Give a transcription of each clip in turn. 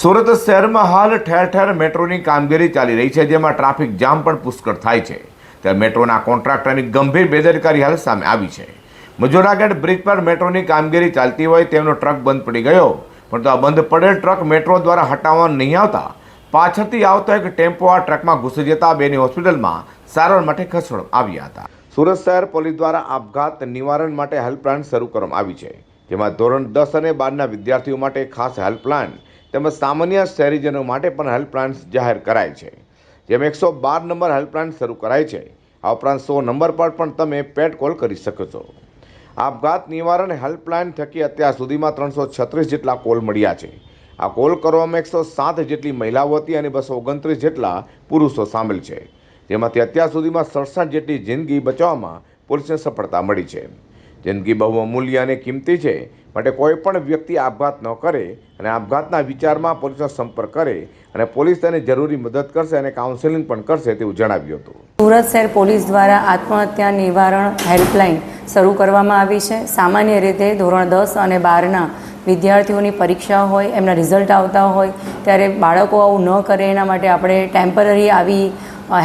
સુરત શહેરમાં હાલ ઠેર ઠેર મેટ્રોની કામગીરી ચાલી રહી છે, જેમાં ટ્રાફિક જામ પણ પુષ્કળ થાય છે. ત્યારે મેટ્રોના કોન્ટ્રાક્ટરની ગંભીર બેદરકારી હાલ સામે આવી છે. મજોરાગઢ બ્રિજ પર મેટ્રોની કામગીરી ચાલતી હોય તેમનો ટ્રક બંધ પડી ગયો. પરંતુ આ બંધ પડેલ ટ્રક મેટ્રો દ્વારા હટાવવા નહીં આવતા. પાછળથી આવતો એક ટેમ્પો આ ટ્રકમાં ઘૂસી જતા બેની હોસ્પિટલમાં સારવાર માટે ખસેડવામાં આવ્યા હતા. સુરત શહેર પોલીસ દ્વારા આપઘાત નિવારણ માટે હેલ્પલાઇન શરૂ કરવામાં આવી છે, જેમાં ધોરણ દસ અને બારના વિદ્યાર્થીઓ માટે ખાસ હેલ્પલાઇન તેમજ સામાન્ય શહેરીજનો માટે પણ હેલ્પલાઇન્સ જાહેર કરાય છે. જેમાં એકસો બાર નંબર હેલ્પલાઇન શરૂ કરાય છે, આ ઉપરાંત સો નંબર પર પણ તમે પેટ કોલ કરી શકો છો. આપઘાત નિવારણ હેલ્પલાઇન થકી અત્યાર સુધીમાં ત્રણસો છત્રીસ જેટલા કોલ મળ્યા છે. આ કોલ કરવામાં એકસો સાત જેટલી મહિલાઓ હતી અને બસો ઓગણત્રીસ જેટલા પુરુષો સામેલ છે. જેમાંથી અત્યાર સુધીમાં સડસઠ જેટલી જિંદગી બચાવવામાં પોલીસને સફળતા મળી છે. જિંદગી બહુ અમૂલ્ય અને કિંમતી છે. માટે કોઈ પણ વ્યક્તિ આપઘાત ન કરે અને આપઘાતના વિચારમાં પોલીસનો સંપર્ક કરે અને પોલીસ તેને જરૂરી મદદ કરશે અને કાઉન્સેલિંગ પણ કરશે તેવું જણાવ્યું હતું. સુરત શહેર પોલીસ દ્વારા આત્મહત્યા નિવારણ હેલ્પલાઇન શરૂ કરવામાં આવી છે. સામાન્ય રીતે ધોરણ દસ અને બારના વિદ્યાર્થીઓની પરીક્ષા હોય, એમના રિઝલ્ટ આવતા હોય, ત્યારે બાળકો આવું ન કરે એના માટે આપણે ટેમ્પરરી આવી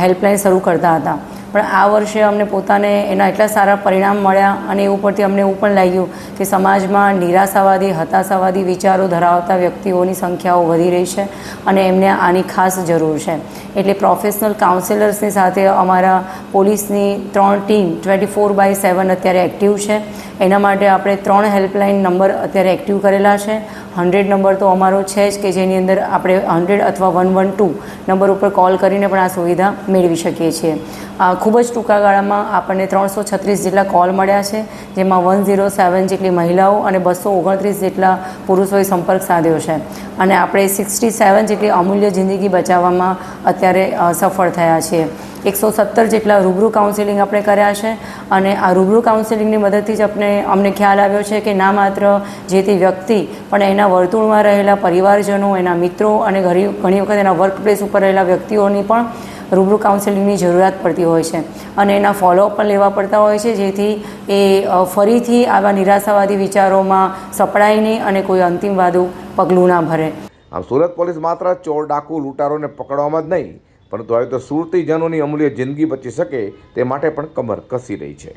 હેલ્પલાઇન શરૂ કરતા હતા. પણ આ વર્ષે અમને પોતાને એના એટલા સારા પરિણામ મળ્યા અને એ ઉપરથી અમને એવું પણ લાગ્યું કે સમાજમાં નિરાશાવાદી, હતાશાવાદી વિચારો ધરાવતા વ્યક્તિઓની સંખ્યાઓ વધી રહી છે અને એમને આની ખાસ જરૂર છે. એટલે પ્રોફેશનલ કાઉન્સેલર્સની સાથે અમારા પોલીસની ત્રણ team twenty four by seven અત્યારે એક્ટિવ છે. એના માટે આપણે ત્રણ હેલ્પલાઇન નંબર અત્યારે એક્ટિવ કરેલા છે. હંડ્રેડ નંબર તો અમારો છે જ કે જેની અંદર આપણે હંડ્રેડ અથવા વન વન ટુ નંબર ઉપર કોલ કરીને પણ આ સુવિધા મેળવી શકીએ છીએ. ખૂબ જ ટૂંકા ગાળામાં આપણને ત્રણસો છત્રીસ જેટલા કોલ મળ્યા છે, જેમાં વન ઝીરો સેવન જેટલી મહિલાઓ અને બસો ઓગણત્રીસ જેટલા પુરુષોએ સંપર્ક સાધ્યો છે. અને આપણે સિક્સટી સેવન જેટલી અમૂલ્ય જિંદગી બચાવવામાં અત્યારે સફળ થયા છીએ. એકસો સત્તર જેટલા રૂબરૂ કાઉન્સેલિંગ આપણે કર્યા છે અને આ રૂબરૂ કાઉન્સેલિંગની મદદથી જ આપણે, અમને ખ્યાલ આવ્યો છે કે ના માત્ર જે તે વ્યક્તિ, પણ એના વર્તુળમાં રહેલા પરિવારજનો, એના મિત્રો અને ઘણી ઘણી વખત એના વર્ક પ્લેસ ઉપર રહેલા વ્યક્તિઓની પણ રૂબરૂ કાઉન્સેલિંગની જરૂરિયાત પડતી હોય છે. અને એના ફોલોઅપ પણ લેવા પડતા હોય છે, જેથી એ ફરીથી આવા નિરાશાવાદી વિચારોમાં સપડાય નહીં અને કોઈ અંતિમવાદું પગલું ના ભરે. આમ સુરત પોલીસ માત્ર ચોર, ડાકુ, લૂંટારોને પકડવામાં જ નહીં પરંતુ હવે તો સુરતીજનોની અમૂલ્ય જિંદગી બચી શકે તે માટે પણ કમર કસી રહી છે.